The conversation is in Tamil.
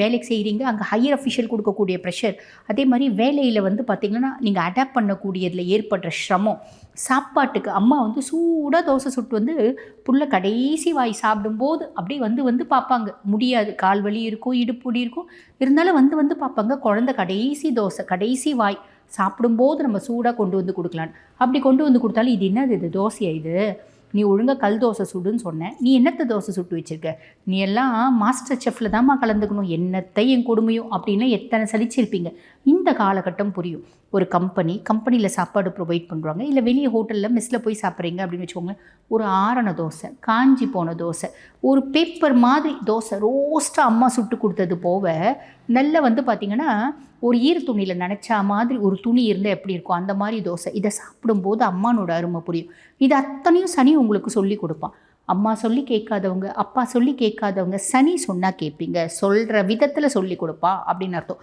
வேலைக்கு செய்கிறீங்க அங்கே ஹையர் அஃபிஷியல் கொடுக்கக்கூடிய ப்ரெஷர் அதே மாதிரி வேலையில் வந்து பார்த்திங்கன்னா நீங்கள் அடாப்ட் பண்ணக்கூடியதில் ஏற்படுற சிரமம். சாப்பாட்டுக்கு அம்மா வந்து சூடாக தோசை சுட்டு வந்து புள்ள கடைசி வாய் சாப்பிடும்போது அப்படியே வந்து வந்து பார்ப்பாங்க முடியாது கால் வலி இருக்கும் இடுப்பு வலி இருக்கும். இருந்தாலும் வந்து வந்து பார்ப்பாங்க குழந்த கடைசி தோசை கடைசி வாய் சாப்பிடும்போது நம்ம சூடாக கொண்டு வந்து கொடுக்கலான்னு அப்படி கொண்டு வந்து கொடுத்தாலும் இது என்னது இது தோசையா இது? நீ ஒழுங்காக கல் தோசை சுடுன்னு சொன்னேன். நீ என்னத்தை தோசை சுட்டு வச்சிருக்க? நீ எல்லாம் மாஸ்டர் செஃப்பில் தாம்மா கலந்துக்கணும். என்னத்தை என் கொடுமையும் அப்படின்னு எத்தனை சலிச்சிருப்பீங்க. இந்த காலகட்டம் புரியும். ஒரு கம்பெனி கம்பெனியில் சாப்பாடு ப்ரொவைட் பண்ணுறாங்க இல்லை வெளியே ஹோட்டலில் மெஸ்ஸில் போய் சாப்பிட்றீங்க அப்படின்னு வச்சுக்கோங்க ஒரு ஆரண தோசை காஞ்சி போன தோசை ஒரு பேப்பர் மாதிரி தோசை ரோஸ்ட்டாக அம்மா சுட்டு கொடுத்தது போக நல்ல வந்து பார்த்திங்கன்னா ஒரு ஈர துணியில் நினச்சா மாதிரி ஒரு துணி இருந்தால் எப்படி இருக்கும்? அந்த மாதிரி தோசை. இதை சாப்பிடும்போது அம்மானோட அருமை புரியும். இது அத்தனையும் சனி உங்களுக்கு சொல்லி கொடுப்பான். அம்மா சொல்லி கேட்காதவங்க அப்பா சொல்லி கேட்காதவங்க சனி சொன்னால் கேட்பீங்க. சொல்கிற விதத்தில் சொல்லி கொடுப்பா அப்படின்னு அர்த்தம்.